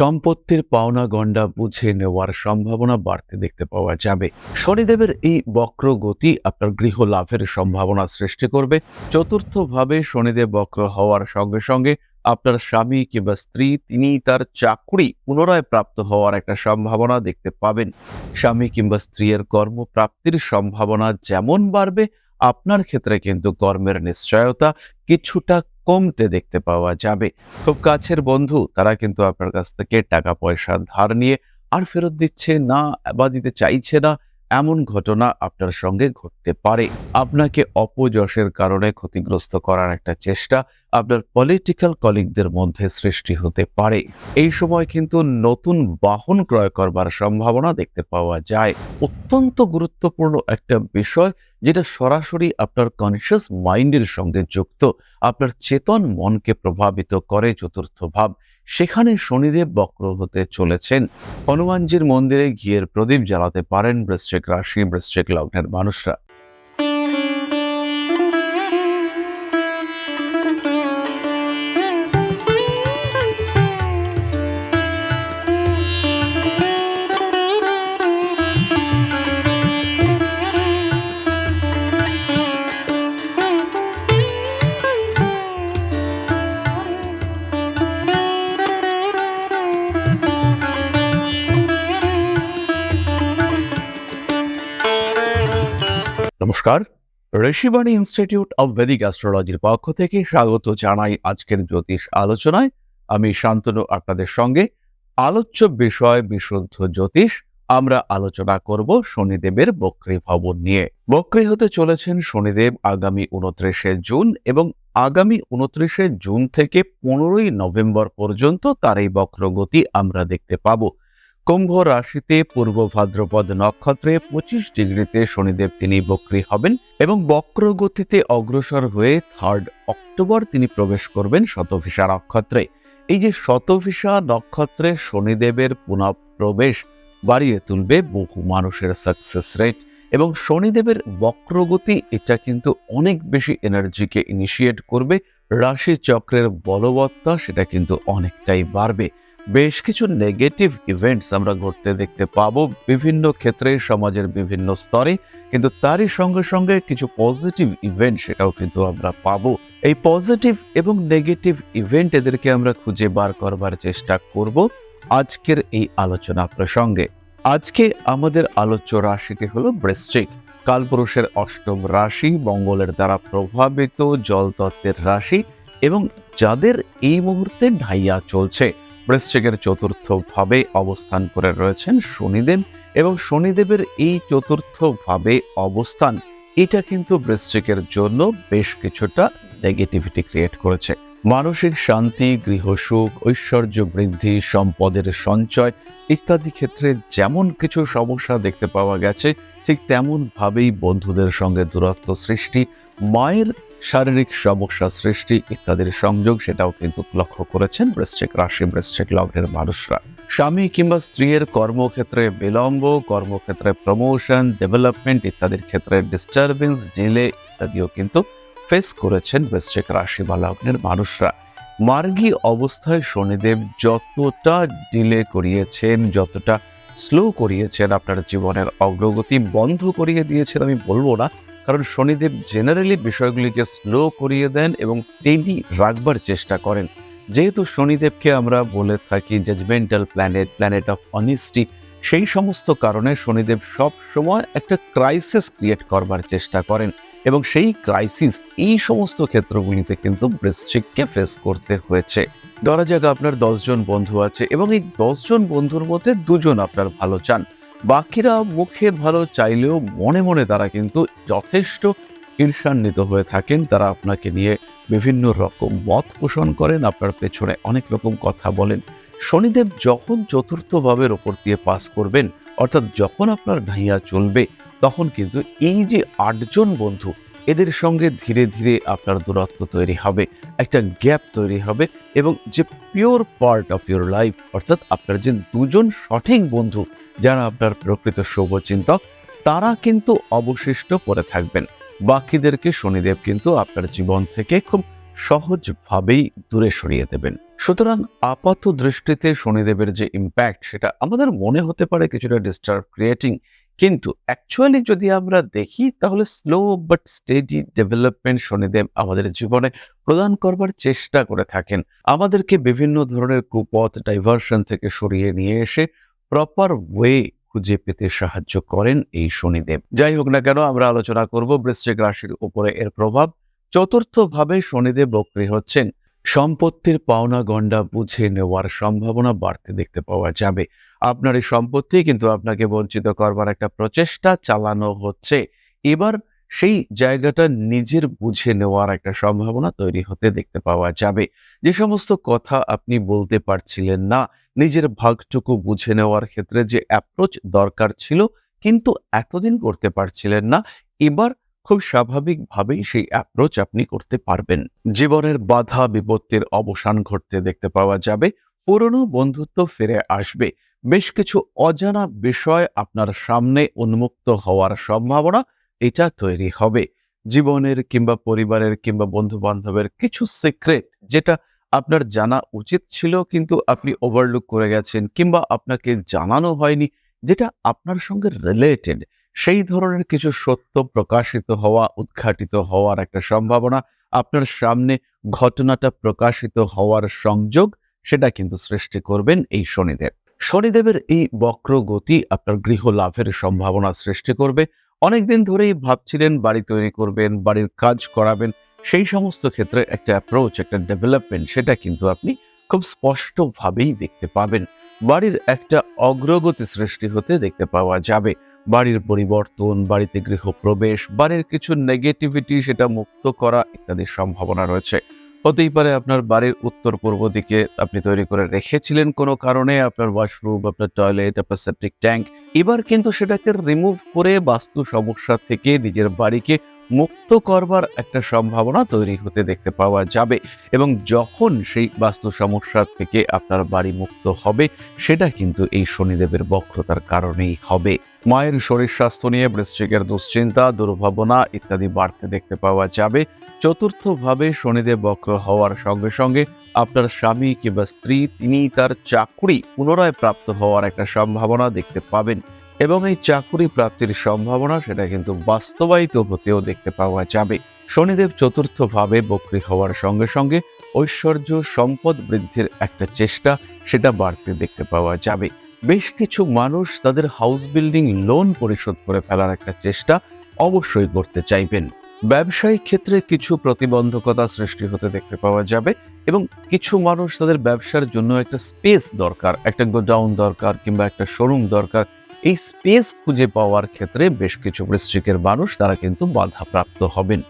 সম্পত্তির পাওনা গণ্ডা বুঝে নেওয়ার সম্ভাবনা বাড়তে দেখতে পাওয়া যাবে। শনিদেবের এই বক্র গতি আপনার গৃহ লাভের সম্ভাবনা সৃষ্টি করবে। চতুর্থভাবে শনিদেব বক্র হওয়ার সঙ্গে সঙ্গে আপনার স্বামী কিংবা স্ত্রী, তিনি তার চাকরি পুনরায় প্রাপ্ত হওয়ার একটা সম্ভাবনা দেখতে পাবেন। স্বামী কিংবা স্ত্রীর কর্মপ্রাপ্তির সম্ভাবনা যেমন বাড়বে, আপনার ক্ষেত্রে কিন্তু কর্মের নিশ্চয়তা কিছুটা কমতে দেখতে পাওয়া যাবে। খুব কাছের বন্ধু, তারা কিন্তু আপনার কাছ থেকে টাকা পয়সা ধার নিয়ে আর ফেরত দিচ্ছে না বা দিতে চাইছে না। এমন ঘটনা আপনার সঙ্গে ঘটতে পারে। আপনাকে অপযশের কারণে ক্ষতিগ্রস্ত করার একটা চেষ্টা আপনার পলিটিক্যাল কলিগদের মধ্যে সৃষ্টি হতে পারে। এই সময় কিন্তু নতুন বাহন ক্রয় করবার সম্ভাবনা দেখতে পাওয়া যায়। অত্যন্ত গুরুত্বপূর্ণ একটা বিষয় যেটা সরাসরি আপনার কনসিয়াস মাইন্ডের সঙ্গে যুক্ত। আপনার চেতন মনকে প্রভাবিত করে, চতুর্থ ভাব। সেখানে শনিদেব বক্র হতে চলেছেন। হনুমানজির মন্দিরে ঘিয়ের প্রদীপ জ্বালাতে পারেন বৃশ্চিক রাশি, বৃশ্চিক লগ্নের মানুষরা। নমস্কার। ঋষিবাণী ইনস্টিটিউট অব ভেদিক অ্যাস্ট্রোলজির পক্ষ থেকে স্বাগত জানাই আজকের জ্যোতিষ আলোচনায়। আমি শান্তনু, আপনাদের সঙ্গে। আলোচ্য বিষয়, বিশুদ্ধ জ্যোতিষ, আমরা আলোচনা করব শনিদেবের বক্রী ভবন নিয়ে। বক্রী হতে চলেছেন শনিদেব আগামী উনত্রিশে জুন এবং আগামী উনত্রিশে জুন থেকে পনেরোই নভেম্বর পর্যন্ত তার এই বক্রগতি আমরা দেখতে পাবো। কুম্ভ রাশিতে পূর্ব ভাদ্রপদ নক্ষত্রে পঁচিশ ডিগ্রিতে শনিদেব তিনি বক্রী হবেন এবং বক্র গতিতে অগ্রসর হয়ে থার্ড অক্টোবর তিনি প্রবেশ করবেন শতভিসা নক্ষত্রে। এই যে শতভিসা নক্ষত্রে শনিদেবের পুনঃ প্রবেশ বাড়িয়ে তুলবে বহু মানুষের সাকসেস রেট এবং শনিদেবের বক্রগতি এটা কিন্তু অনেক বেশি এনার্জিকে ইনিশিয়েট করবে রাশি চক্রের বলবত্তা সেটা কিন্তু অনেকটাই বাড়বে। বেশ কিছু নেগেটিভ ইভেন্টস আমরা ঘটতে দেখতে পাবো বিভিন্ন ক্ষেত্রে, সমাজের বিভিন্ন স্তরে, কিন্তু তারই সঙ্গে সঙ্গে কিছু পজিটিভ ইভেন্ট সেটাও কিন্তু আমরা পাবো। এই পজিটিভ এবং নেগেটিভ ইভেন্ট এদেরকে আমরা খুঁজে বার করবার চেষ্টা করব আজকের এই আলোচনা প্রসঙ্গে। আজকে আমাদের আলোচ্য রাশিটি হলো বৃশ্চিক। কালপুরুষের অষ্টম রাশি মঙ্গলের দ্বারা প্রভাবিত জলতত্ত্বের রাশি এবং যাদের এই মুহূর্তে ঢাইয়া চলছে। বৃশ্চিকের চতুর্থ ভাবে অবস্থান করে রয়েছেন শনিদেব এবং শনিদেবের এই চতুর্থ ভাবে অবস্থান, এটা কিন্তু বৃশ্চিকের জন্য বেশ কিছুটা নেগেটিভিটি ক্রিয়েট করেছে। মানসিক শান্তি গৃহসুখ ঐশ্বর্য বৃদ্ধি, সম্পদের সঞ্চয় ইত্যাদি ক্ষেত্রে যেমন কিছু সমস্যা দেখতে পাওয়া গেছে, ঠিক তেমনভাবেই বন্ধুদের সঙ্গে দূরত্ব সৃষ্টি, মায়ের শারীরিক সমস্যা সৃষ্টি ইত্যাদির সংযোগ সেটাও কিন্তু লক্ষ্য করেছেন বৃশ্চিক রাশি, বৃশ্চিক লগ্নের মানুষরা। স্বামী কিংবা স্ত্রীর কর্মক্ষেত্রে বিলম্ব, কর্মক্ষেত্রে প্রমোশন ডেভেলপমেন্ট ইত্যাদির ক্ষেত্রে ডিস্টারবেন্স ডিলে ইত্যাদিও কিন্তু ফেস করেছেন বৃশ্চিক রাশি বা লগ্নের মানুষরা। মার্গী অবস্থায় শনিদেব যতটা ডিলে করিয়েছেন, যতটা স্লো করিয়েছেন আপনার জীবনের অগ্রগতি বন্ধ করিয়ে দিয়েছেন আমি বলব না। কারণ শনিদেব জেনারেলি বিষয়গুলিকে স্লো করিয়ে দেন এবং স্টেডি রাখবার চেষ্টা করেন। যেহেতু শনিদেবকে আমরা বলে থাকি judgemental planet planet of honesty সেই সমস্ত কারণে শনিদেব সব সময় একটা ক্রাইসিস ক্রিয়েট করবার চেষ্টা করেন। এবং সেই ক্রাইসিস এই সমস্ত ক্ষেত্রগুলিতে কিন্তু বৃশ্চিককে ফেস করতে হয়েছে। ধরা যাক আপনার দশজন বন্ধু আছে এবং এই দশজন বন্ধুর মধ্যে দুজন আপনার ভালো চান। বাকিরা মুখে ভালো চাইলেও মনে মনে তারা কিন্তু যথেষ্ট ঈর্ষান্বিত হয়ে থাকেন। তারা আপনাকে নিয়ে বিভিন্ন রকম মত পোষণ করেন, আপনার পেছনে অনেক রকম কথা বলেন। শনিদেব যখন চতুর্থ ভাবের ওপর দিয়ে পাস করবেন, অর্থাৎ যখন আপনার ঢাইয়া চলবে তখন কিন্তু এই যে আটজন বন্ধু, এদের সঙ্গে ধীরে ধীরে আপনার দূরত্ব তৈরি হবে, একটা গ্যাপ তৈরি হবে এবং যে pure part of your life অর্থাৎ আপনার যে দুজন সঠিক বন্ধু যারা আপনার প্রকৃত শুভচিন্তক, তারা কিন্তু অবশিষ্ট পড়ে থাকবেন। বাকিদেরকে শনিদেব কিন্তু আপনার জীবন থেকে খুব সহজভাবেই দূরে সরিয়ে দেবেন। সুতরাং আপাত দৃষ্টিতে শনিদেবের যে ইম্প্যাক্ট সেটা আমাদের মনে হতে পারে কিছুটা ডিস্টার্ব ক্রিয়েটিং কিন্তু অ্যাকচুয়ালি যদি আমরা দেখি, তাহলে slow but steady development Shanidev আমাদের জীবনে প্রদান করবার চেষ্টা করে থাকেন। আমাদেরকে বিভিন্ন ধরনের কুপথ ডাইভার্সন থেকে সরিয়ে নিয়ে এসে প্রপার ওয়ে খুঁজে পেতে সাহায্য করেন এই শনিদেব। যাই হোক না কেন, আমরা আলোচনা করব বৃশ্চিক রাশির উপরে এর প্রভাব। চতুর্থভাবে শনিদেব বক্রী হচ্ছেন। সম্পত্তির পাওনা গণ্ডা বুঝে নেওয়ার সম্ভাবনা বাড়তে দেখতে পাওয়া যাবে। আপনার এই সম্পত্তি কিন্তু আপনাকে বঞ্চিত করবার একটা প্রচেষ্টা চালানো হচ্ছে। এবার সেই জায়গাটা নিজের বুঝে নেওয়ার একটা সম্ভাবনা তৈরি হতে দেখতে পাওয়া যাবে। যে সমস্ত কথা আপনি বলতে পারছিলেন না, নিজের ভাগটুকু বুঝে নেওয়ার ক্ষেত্রে যে অ্যাপ্রোচ দরকার ছিল, কিন্তু এতদিন করতে পারছিলেন না, এবার খুব স্বাভাবিকভাবেই সেই অ্যাপ্রোচ আপনি করতে পারবেন। জীবনের বাধা বিপত্তির অবসান ঘটতে দেখতে পাওয়া যাবে, পুরনো বন্ধুত্ব ফিরে আসবে। বেশ কিছু অজানা বিষয় আপনার সামনে উন্মুক্ত হওয়ার সম্ভাবনা এটা তৈরি হবে। জীবনের কিংবা পরিবারের কিংবা বন্ধু বান্ধবের কিছু সিক্রেট যেটা আপনার জানা উচিত ছিল কিন্তু আপনি ওভারলুক করে গেছেন কিংবা আপনাকে জানানো হয়নি, যেটা আপনার সঙ্গে রিলেটেড সেই ধরনের কিছু সত্য প্রকাশিত হওয়া, উদ্ঘাটিত হওয়ার একটা সম্ভাবনা, আপনার সামনে ঘটনাটা প্রকাশিত হওয়ার সংযোগ, সেটা কিন্তু সৃষ্টি করবেন এই শনিদেব। শনিদেবের এই বক্র গতি আপনার গৃহ লাভের সম্ভাবনা সৃষ্টি করবে। অনেকদিন ধরেই ভাবছিলেন, বাড়ি তৈরি করবেন, বাড়ির কাজ করাবেন। সেই সমস্ত ক্ষেত্রে একটা অ্যাপ্রোচ একটা ডেভেলপমেন্ট সেটা কিন্তু আপনি খুব স্পষ্টভাবেই দেখতে পাবেন। বাড়ির একটা অগ্রগতি সৃষ্টি হতে দেখতে পাওয়া যাবে। বাড়ির পরিবর্তন, বাড়িতে গৃহপ্রবেশ বাড়ির কিছু নেগেটিভিটি সেটা মুক্ত করা ইত্যাদির সম্ভাবনা রয়েছে। হতেই পারে আপনার বাড়ির উত্তর পূর্ব দিকে আপনি তৈরি করে রেখেছিলেন কোনো কারণে, আপনার ওয়াশরুম আপনার টয়লেট আপনার সেপটিক ট্যাঙ্ক এবার কিন্তু সেটাকে রিমুভ করে বাস্তু সমস্যা থেকে নিজের বাড়িকে মুক্ত করবার একটা সম্ভাবনা তৈরি হতে দেখতে পাওয়া যাবে। এবং যখন সেই বাস্তু সমস্যা থেকে আপনার বাড়ি মুক্ত হবে, সেটা কিন্তু এই শনিদেবের বক্রতার কারণেই হবে। মায়ের শরীর স্বাস্থ্য নিয়ে বৃশ্চিকের দুশ্চিন্তা, দুর্ভাবনা ইত্যাদি বাড়তে দেখতে পাওয়া যাবে। চতুর্থভাবে শনিদেব বক্র হওয়ার সঙ্গে সঙ্গে আপনার স্বামী কিংবা স্ত্রী, তিনি তার চাকরি পুনরায় প্রাপ্ত হওয়ার একটা সম্ভাবনা দেখতে পাবেন। এবং এই চাকুরি প্রাপ্তির সম্ভাবনা সেটা কিন্তু বাস্তবায়িত হতেও দেখতে পাওয়া যাবে। শনিদেব চতুর্থভাবে বক্রী হওয়ার সঙ্গে সঙ্গে ঐশ্বর্য সম্পদ বৃদ্ধির একটা চেষ্টা সেটা বাড়তে দেখতে পাওয়া যাবে। বেশ কিছু মানুষ তাদের হাউস বিল্ডিং লোন পরিশোধ করে ফেলার একটা চেষ্টা অবশ্যই করতে চাইবেন। ব্যবসায়িক ক্ষেত্রে কিছু প্রতিবন্ধকতা সৃষ্টি হতে দেখতে পাওয়া যাবে এবং কিছু মানুষ তাদের ব্যবসার জন্য একটা স্পেস দরকার, একটা গোডাউন দরকার কিংবা একটা শোরুম দরকার এই স্পেস খুঁজে পাওয়ার ক্ষেত্রে বেশ কিছু বৃশ্চিকের মানুষ তারা কিন্তু বাধাপ্রাপ্ত হবেন।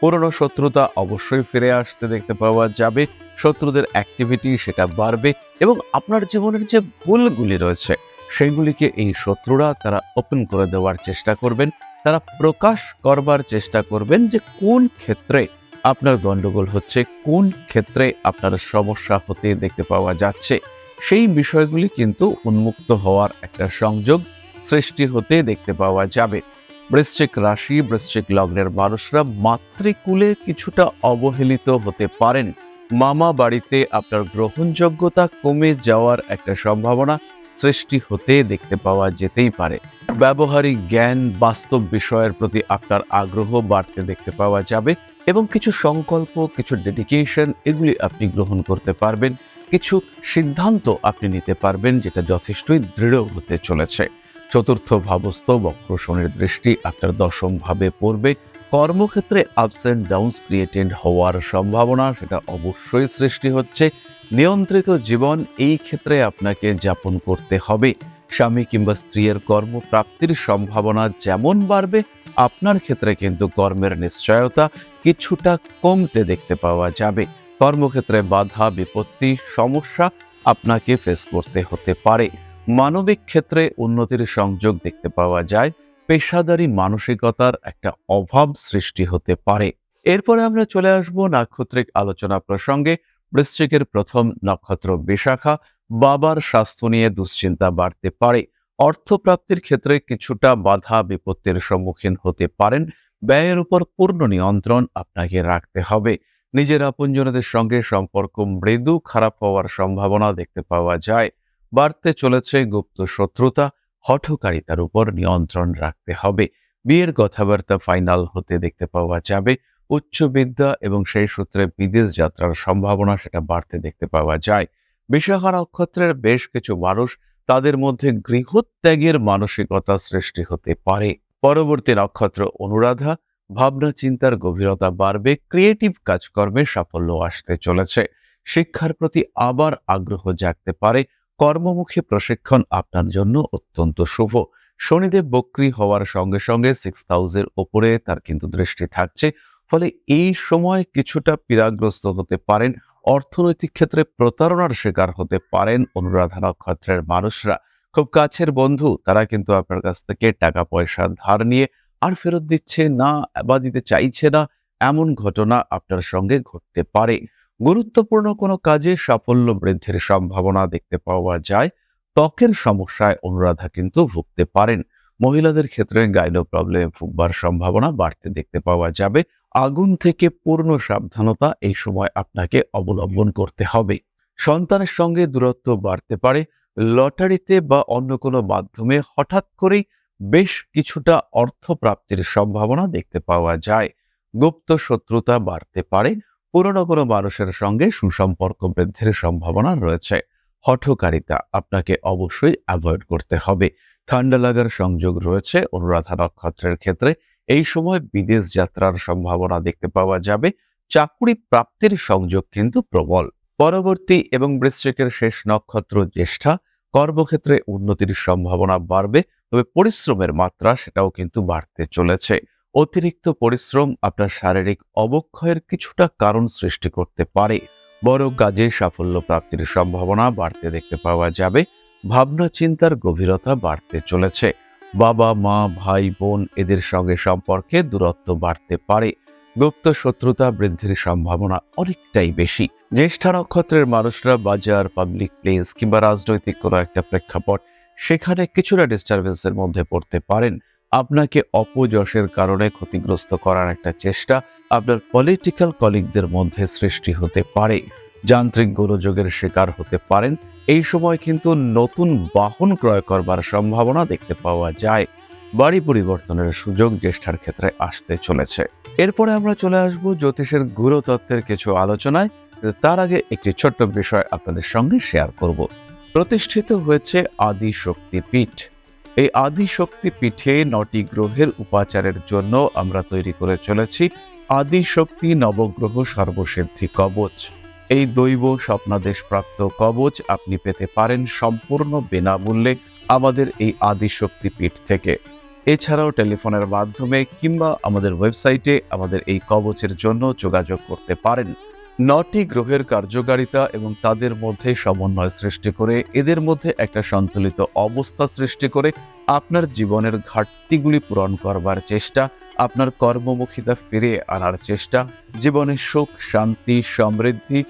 পুরনো শত্রুতা অবশ্যই ফিরে আসতে দেখতে পাওয়া যাবে, শত্রুদের অ্যাক্টিভিটি সেটা বাড়বে এবং আপনার জীবনের যে ভুলগুলি রয়েছে, সেগুলিকে এই শত্রুরা তারা ওপেন করে দেওয়ার চেষ্টা করবেন। তারা প্রকাশ করবার চেষ্টা করবেন যে কোন ক্ষেত্রে আপনার গণ্ডগোল হচ্ছে, কোন ক্ষেত্রে আপনার সমস্যা হতে দেখতে পাওয়া যাচ্ছে। সেই বিষয়গুলি কিন্তু উন্মুক্ত হওয়ার একটা সংযোগ সৃষ্টি হতে দেখতে পাওয়া যাবে। বৃশ্চিক রাশি, বৃশ্চিক লগ্নের মানুষরা মাতৃকুলে কিছুটা অবহেলিত হতে পারেন। মামা বাড়িতে আপনার গ্রহণযোগ্যতা কমে যাওয়ার একটা সম্ভাবনা সৃষ্টি হতে দেখতে পাওয়া যেতেই পারে। ব্যবহারিক জ্ঞান, বাস্তব বিষয়ের প্রতি আপনার আগ্রহ বাড়তে দেখতে পাওয়া যাবে এবং কিছু সংকল্প, কিছু ডেডিকেশন এগুলি আপনি গ্রহণ করতে পারবেন। কিছু সিদ্ধান্ত আপনি নিতে পারবেন যেটা যথেষ্টই দৃঢ় হতে চলেছে। চতুর্থ ভাবস্থ বক্র শনির দৃষ্টি আপনার দশম ভাবে পড়বে। কর্মক্ষেত্রে আপস অ্যান্ড ডাউনস ক্রিয়েটেড হওয়ার সম্ভাবনা, সেটা অবশ্যই সৃষ্টি হচ্ছে। নিয়ন্ত্রিত জীবন, এই ক্ষেত্রে আপনাকে যাপন করতে হবে। স্বামী কিংবা স্ত্রীর কর্মপ্রাপ্তির সম্ভাবনা যেমন বাড়বে, আপনার ক্ষেত্রে কিন্তু কর্মের নিশ্চয়তা কিছুটা কমতে দেখতে পাওয়া যাবে। কর্মক্ষেত্রে বাধা, বিপত্তি, সমস্যা আপনাকে ফেস করতে হতে পারে। মানবিক ক্ষেত্রে উন্নতির সংযোগ দেখতে পাওয়া যায়। পেশাদারি মানসিকতার একটা অভাব সৃষ্টি হতে পারে। এরপরে আমরা চলে আসব নাক্ষত্রিক আলোচনা প্রসঙ্গে। বৃশ্চিকের প্রথম নক্ষত্র বিশাখা বাবার স্বাস্থ্য নিয়ে দুশ্চিন্তা বাড়তে পারে। অর্থপ্রাপ্তির ক্ষেত্রে কিছুটা বাধা বিপত্তির সম্মুখীন হতে পারেন। ব্যয়ের উপর পূর্ণ নিয়ন্ত্রণ আপনাকে রাখতে হবে। নিজের আপনজনদের সঙ্গে সম্পর্ক মৃদু, খারাপ হওয়ার সম্ভাবনা দেখতে পাওয়া যায়। বাড়তে চলেছে গুপ্ত শত্রুতা, হঠকারিতার উপর নিয়ন্ত্রণ রাখতে হবে। বিয়ের কথাবার্তা ফাইনাল হতে দেখতে পাওয়া যাবে। উচ্চ বিদ্যা এবং সেই সূত্রে বিদেশ যাত্রার সম্ভাবনা সেটা বাড়তে দেখতে পাওয়া যায়। বিশাখা নক্ষত্রের বেশ কিছু মানুষ তাদের মধ্যে গৃহত্যাগের মানসিকতা সৃষ্টি হতে পারে। পরবর্তী নক্ষত্র অনুরাধা, ভাবনা চিন্তার গভীরতা বাড়বে, ক্রিয়েটিভ কাজকর্মে সাফল্য আসতে চলেছে। শিক্ষার প্রতি আবার আগ্রহ জাগতে পারে কর্মমুখী প্রশিক্ষণ আপনার জন্য অত্যন্ত শুভ। শনিদেব বক্রি হওয়ার সঙ্গে সঙ্গে সিক্স হাউসের ওপরে তার কিন্তু দৃষ্টি থাকছে। ফলে এই সময় কিছুটা পীড়াগ্রস্ত হতে পারেন, অর্থনৈতিক ক্ষেত্রে প্রতারণার শিকার হতে পারেন অনুরাধা নক্ষত্রের মানুষরা। খুব কাছের বন্ধু, তারা কিন্তু আপনার কাছ থেকে টাকা পয়সা ধার নিয়ে আর ফেরত দিচ্ছে না বা দিতে চাইছে না। এমন ঘটনা আপনার সঙ্গে ঘটতে পারে। গুরুত্বপূর্ণ কোনো কাজে সাফল্য বৃদ্ধির সম্ভাবনা দেখতে পাওয়া যায়। ত্বকের সমস্যায় অনুরাধা কিন্তু ভুগতে পারেন। মহিলাদের ক্ষেত্রে গাইনো প্রবলেমে ভুগবার সম্ভাবনা বাড়তে দেখতে পাওয়া যাবে। আগুন থেকে পূর্ণ সাবধানতা এই সময় আপনাকে অবলম্বন করতে হবে। সন্তানের সঙ্গে দূরত্ব বাড়তে পারে। লটারিতে বা অন্য কোনো মাধ্যমে হঠাৎ করেই বেশ কিছুটা অর্থ প্রাপ্তির সম্ভাবনা দেখতে পাওয়া যায়। গুপ্ত শত্রুতা বাড়তে পারে। পুরনো কোনো মানুষের সঙ্গে সুসম্পর্ক বৃদ্ধির সম্ভাবনা রয়েছে। হঠকারিতা আপনাকে অবশ্যই অ্যাভয়েড করতে হবে। ঠান্ডা লাগার সংযোগ রয়েছে। অনুরাধা নক্ষত্রের ক্ষেত্রে এই সময় বিদেশ যাত্রার সম্ভাবনা দেখতে পাওয়া যাবে। চাকুরি প্রাপ্তির সংযোগ কিন্তু প্রবল। পরবর্তী এবং বৃশ্চিকের শেষ নক্ষত্র জ্যেষ্ঠা। কর্মক্ষেত্রে উন্নতির সম্ভাবনা বাড়বে, তবে পরিশ্রমের মাত্রা সেটাও কিন্তু বাড়তে চলেছে। অতিরিক্ত পরিশ্রম আপনার শারীরিক অবক্ষয়ের কিছুটা কারণ সৃষ্টি করতে পারে। বড় কাজে সাফল্য প্রাপ্তির সম্ভাবনা বাড়তে দেখতে পাওয়া যাবে। ভাবনা চিন্তার গভীরতা বাড়তে চলেছে। বাবা, মা, ভাই, বোন এদের সঙ্গে সম্পর্কে দূরত্ব বাড়তে পারে। গুপ্ত শত্রুতা বৃদ্ধির সম্ভাবনা অনেকটাই বেশি। জ্যেষ্ঠা নক্ষত্রের মানুষরা বাজার পাবলিক প্লেস কিংবা রাজনৈতিক কোনো একটা প্রেক্ষাপট সেখানে কিছুটা ডিস্টারবেন্সের মধ্যে পড়তে পারেন। আপনাকে অপযশের কারণে ক্ষতিগ্রস্ত করার একটা চেষ্টা আপনার পলিটিক্যাল কলিগদের মধ্যে সৃষ্টি হতে পারে। যান্ত্রিক গোলযোগের শিকার হতে পারেন। এই সময় কিন্তু নতুন বাহন ক্রয় করবার সম্ভাবনা দেখতে পাওয়া যায়। বাড়ি পরিবর্তনের সুযোগ জ্যেষ্ঠার ক্ষেত্রে আসতে চলেছে। এরপরে আমরা চলে আসব জ্যোতিষের গুরুতত্ত্বের কিছু আলোচনায়। তার আগে একটি ছোট্ট বিষয় আপনাদের সঙ্গে শেয়ার করব। প্রতিষ্ঠিত হয়েছে আদি শক্তি পীঠ। এই আদি শক্তি পীঠে নটি গ্রহের উপাচারের জন্য আমরা তৈরি করে চলেছি আদি শক্তি নবগ্রহ সর্বসিদ্ধি কবচ। এই দৈব স্বপ্নাদেশ প্রাপ্ত কবচ আপনি পেতে পারেন সম্পূর্ণ বিনামূল্যে আমাদের এই আদি শক্তি পীঠ থেকে। এছাড়াও টেলিফোনের মাধ্যমে কিংবা আমাদের ওয়েবসাইটে আমাদের এই কবচের জন্য যোগাযোগ করতে পারেন। নটি গ্রহের কার্যকারিতা এবং তাদের মধ্যে সমন্বয় সৃষ্টি করে, এদের মধ্যে একটা সন্তুলিত অবস্থা সৃষ্টি করে আপনার জীবনের ঘাটতিগুলি পূরণ করবার চেষ্টা, আপনার কর্মমুখিতা ফিরে আনার চেষ্টা, জীবনে সুখ, শান্তি, সমৃদ্ধি,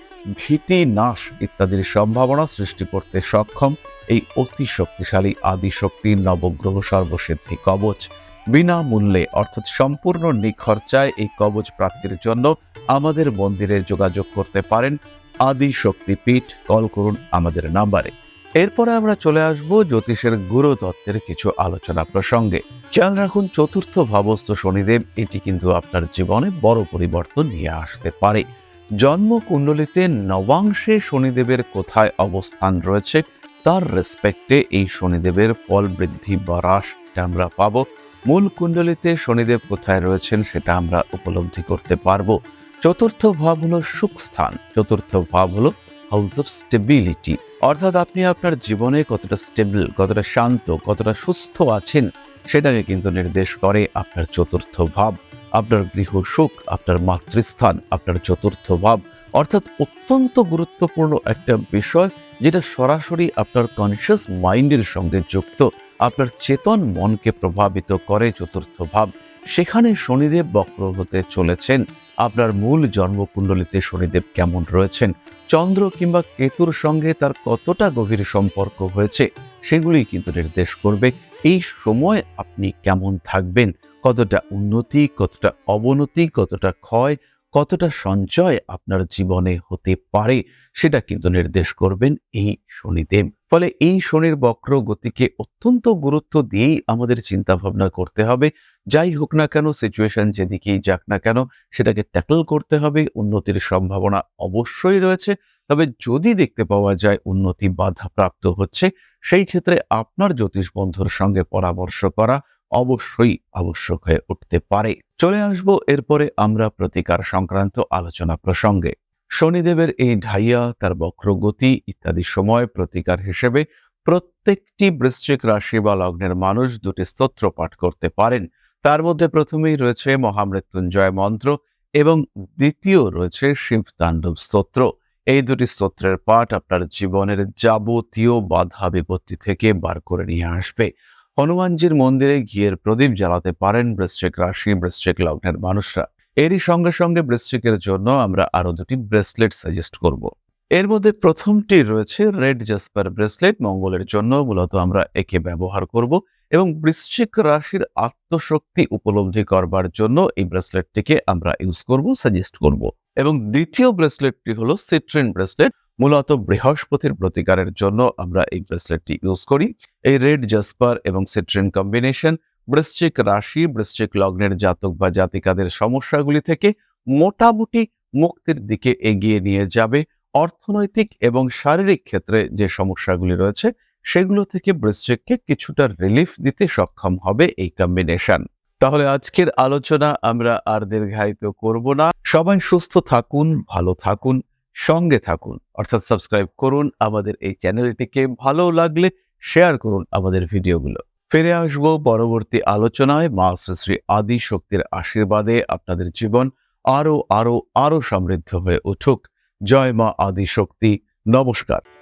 ভীতি, নাশ ইত্যাদির সম্ভাবনা সৃষ্টি করতে সক্ষম এই অতি শক্তিশালী আদিশক্তি নবগ্রহ সর্বসিদ্ধি কবচ। বিনামূল্যে, অর্থাৎ সম্পূর্ণ নিখরচায় এই কবচ প্রাপ্তির জন্য আমাদের মন্দিরে যোগাযোগ করতে পারেন আদি শক্তিপীঠ। কল করুন আমাদের নাম্বারে। এরপরে আমরা চলে আসব জ্যোতিষের গুরু তত্ত্বের কিছু আলোচনা প্রসঙ্গে। খেয়াল রাখুন, চতুর্থ ভাবস্থ শনিদেব, এটি কিন্তু আপনার জীবনে বড় পরিবর্তন নিয়ে আসতে পারে। জন্ম কুণ্ডলিতে নবাংশে শনিদেবের কোথায় অবস্থান রয়েছে, তার রেসপেক্টে এই শনিদেবের ফল বৃদ্ধি বা হ্রাস আমরা পাবো। মূল কুণ্ডলিতে শনিদেব কোথায় রয়েছেন সেটা আমরা উপলব্ধি করতে পারব। চতুর্থ ভাব হলো সুখ স্থান। চতুর্থ ভাব হলো হাউস অফ স্টেবিলিটি অর্থাৎ আপনি আপনার জীবনে কতটা স্টেবল কতটা শান্ত, কতটা সুস্থ আছেন, সেটাকে কিন্তু নির্দেশ করে আপনার চতুর্থ ভাব। আপনার গৃহ সুখ, আপনার মাতৃস্থান, আপনার চতুর্থ ভাব। অর্থাৎ অত্যন্ত গুরুত্বপূর্ণ একটা বিষয়, যেটা সরাসরি আপনার কনসিয়াস মাইন্ডের সঙ্গে যুক্ত। আপনার চেতন মনকে প্রভাবিত করে, চতুর্থ ভাব। সেখানে শনিদেব বক্র হতে চলেছেন। আপনার মূল জন্মকুণ্ডলিতে শনিদেব কেমন রয়েছেন? চন্দ্র কিংবা কেতুর সঙ্গে তার কতটা গভীর সম্পর্ক হয়েছে, সেগুলি কিন্তু নির্দেশ করবে। এই সময় আপনি কেমন থাকবেন? কতটা উন্নতি, কতটা অবনতি, কতটা ক্ষয়, কতটা সঞ্চয় আপনার জীবনে হতে পারে, সেটা কিন্তু নির্দেশ করবেন এই শনিদেব। ফলে এই শনির বক্র গতিকে অত্যন্ত গুরুত্ব দিয়েই আমাদের চিন্তা ভাবনা করতে হবে। যাই হোক না কেন সিচুয়েশন যেদিকেই যাক না কেন, সেটাকে ট্যাকল করতে হবে। উন্নতির সম্ভাবনা অবশ্যই রয়েছে। তবে যদি দেখতে পাওয়া যায় উন্নতি বাধাপ্রাপ্ত হচ্ছে, সেই ক্ষেত্রে আপনার জ্যোতিষ বন্ধুর সঙ্গে পরামর্শ করা অবশ্যই আবশ্যক হয়ে উঠতে পারে। চলে আসব এরপরে আমরা প্রতিকার সংক্রান্ত আলোচনা প্রসঙ্গে। শনিদেবের এই ঢাইয়া, তার বক্রগতি ইত্যাদি সময় প্রতিকার হিসেবে প্রত্যেকটি বৃশ্চিক রাশি বা লগ্নের মানুষ দুটি স্তোত্র পাঠ করতে পারেন। তার মধ্যে প্রথমেই রয়েছে মহামৃত্যুঞ্জয় মন্ত্র এবং দ্বিতীয় রয়েছে শিব তাণ্ডব স্তোত্র। এই দুটি স্তোত্রের পাঠ আপনার জীবনের যাবতীয় বাধা বিপত্তি থেকে বার করে নিয়ে আসবে। হনুমানজির মন্দিরে ঘিয়ের প্রদীপ জ্বালাতে পারেন বৃশ্চিক রাশি, বৃশ্চিক লগ্নের মানুষরা। এরই সঙ্গে সঙ্গে বৃশ্চিকের জন্য আমরা আরও দুটি ব্রেসলেট সাজেস্ট করব। এর মধ্যে প্রথমটি রয়েছে রেড জাসপার ব্রেসলেট, মঙ্গলের জন্য মূলত আমরা একে ব্যবহার করব এবং বৃশ্চিক রাশির আত্মশক্তি উপলব্ধি করবার জন্য এই ব্রেসলেটটিকে আমরা ইউজ করব, সাজেস্ট করব। এবং দ্বিতীয় ব্রেসলেটটি হলো সিট্রিন ব্রেসলেট, মূলত বৃহস্পতির প্রতিকারের জন্য আমরা এই ব্রেসলেটটি ইউজ করি। এই রেড জাসপার এবং সিট্রিন কম্বিনেশন বৃশ্চিক রাশি, বৃশ্চিক লগ্নের জাতক বা জাতিকাদের সমস্যাগুলি থেকে মোটামুটি মুক্তির দিকে এগিয়ে নিয়ে যাবে। অর্থনৈতিক এবং শারীরিক ক্ষেত্রে যে সমস্যাগুলি রয়েছে, সেগুলো থেকে বৃশ্চিককে কিছুটা রিলিফ দিতে সক্ষম হবে এই কম্বিনেশন তাহলে আজকের আলোচনা আমরা আর দীর্ঘায়িত করব না। সবাই সুস্থ থাকুন, ভালো থাকুন, সঙ্গে থাকুন। অর্থাৎ সাবস্ক্রাইব করুন আমাদের এই চ্যানেলটিকে ভালো লাগলে শেয়ার করুন আমাদের ভিডিওগুলো ফিরে আসব পরবর্তী আলোচনায়। মা শ্রী আদি শক্তির আশীর্বাদে আপনাদের জীবন আরও আরও আরও সমৃদ্ধ হয়ে উঠুক। জয় মা আদি শক্তি। নমস্কার।